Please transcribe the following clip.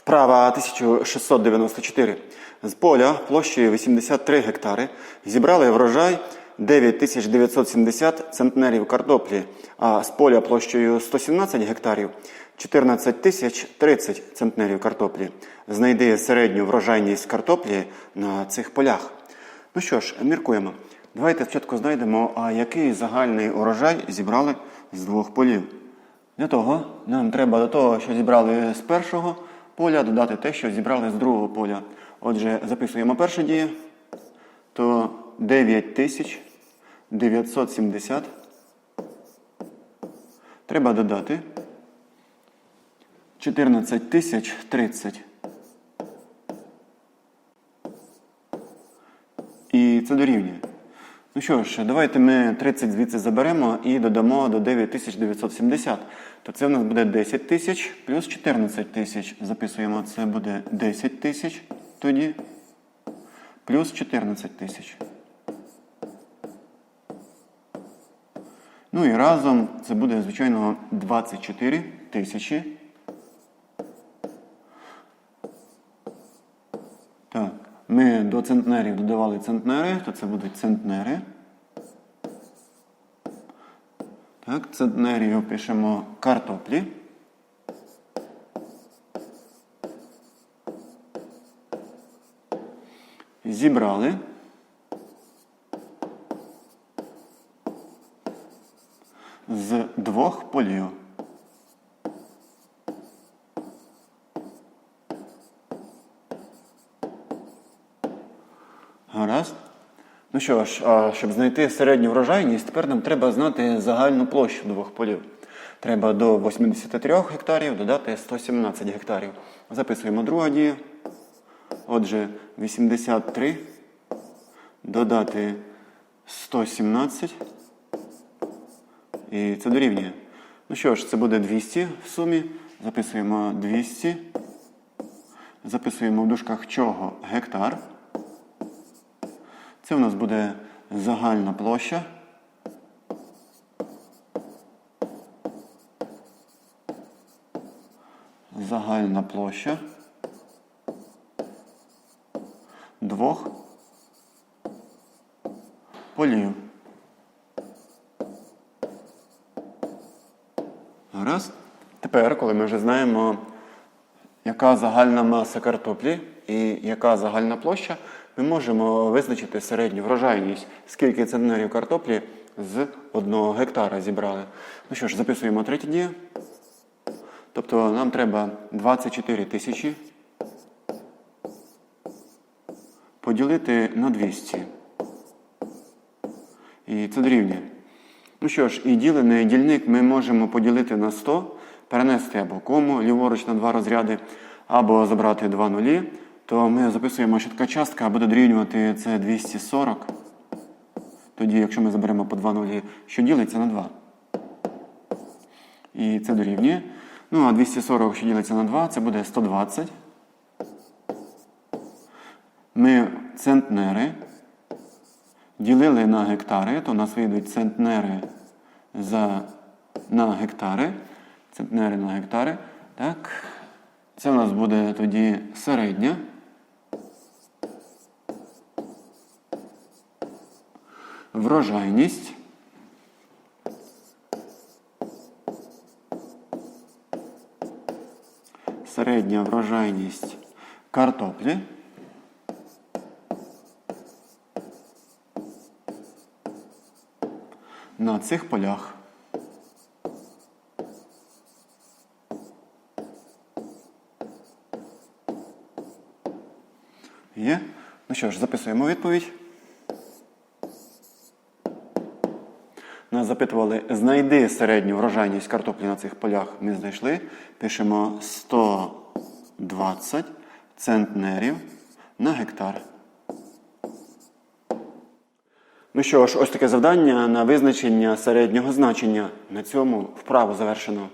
Вправа 1694. З поля площею 83 гектари зібрали врожай 9970 центнерів картоплі, а з поля площею 117 гектарів 14 тисяч 30 центнерів картоплі. Знайди середню врожайність картоплі на цих полях. Ну що ж, міркуємо. Давайте спочатку знайдемо, а який загальний урожай зібрали з двох полів. Для того нам треба до того, що зібрали з першого поля, додати те, що зібрали з другого поля. Отже, записуємо перше діє, то 9970 треба додати 14030. І це дорівнює. Ну що ж, давайте ми 30 звідси заберемо і додамо до 9970. То це в нас буде 10 тисяч плюс 14 тисяч. Записуємо, це буде 10 тисяч тоді плюс 14 тисяч. Ну і разом це буде, звичайно, 24 тисячі. Так, ми до центнерів додавали центнери, то це будуть центнери. Так, центнерів пишемо картоплі. Зібрали. З двох полів. Гаразд. Ну що ж, а щоб знайти середню врожайність, тепер нам треба знати загальну площу двох полів. Треба до 83 гектарів додати 117 гектарів. Записуємо друга дія. Отже, 83 додати 117. І це дорівнює. Ну що ж, це буде 200 в сумі. Записуємо 200. Записуємо в дужках чого гектар. Це у нас буде загальна площа. Загальна площа двох полів. Гаразд. Тепер, коли ми вже знаємо, яка загальна маса картоплі і яка загальна площа, ми можемо визначити середню врожайність, скільки центнерів картоплі з одного гектара зібрали. Ну що ж, записуємо третє діє. Тобто нам треба 24 тисячі поділити на 200. І це дорівнює. Ну що ж, і ділений дільник ми можемо поділити на 100, перенести або кому, ліворуч на два розряди, або забрати два нулі, то ми записуємо, що така частка буде дорівнювати це 240. Тоді, якщо ми заберемо по 2 нулі, що ділиться на 2. І це дорівнює. Ну, а 240, що ділиться на 2, це буде 120. Ми центнери ділили на гектари, то у нас вийдуть центнери за, на гектари. Центнери на гектари. Так. Це у нас буде тоді середня. Врожайність. Середня врожайність картоплі. на цих полях. Є? Ну що ж, записуємо відповідь. Нас запитували, знайди середню врожайність картоплі на цих полях. Ми знайшли. Пишемо 120 центнерів на гектар. Ну що ж, ось таке завдання на визначення середнього значення. На цьому вправу завершено.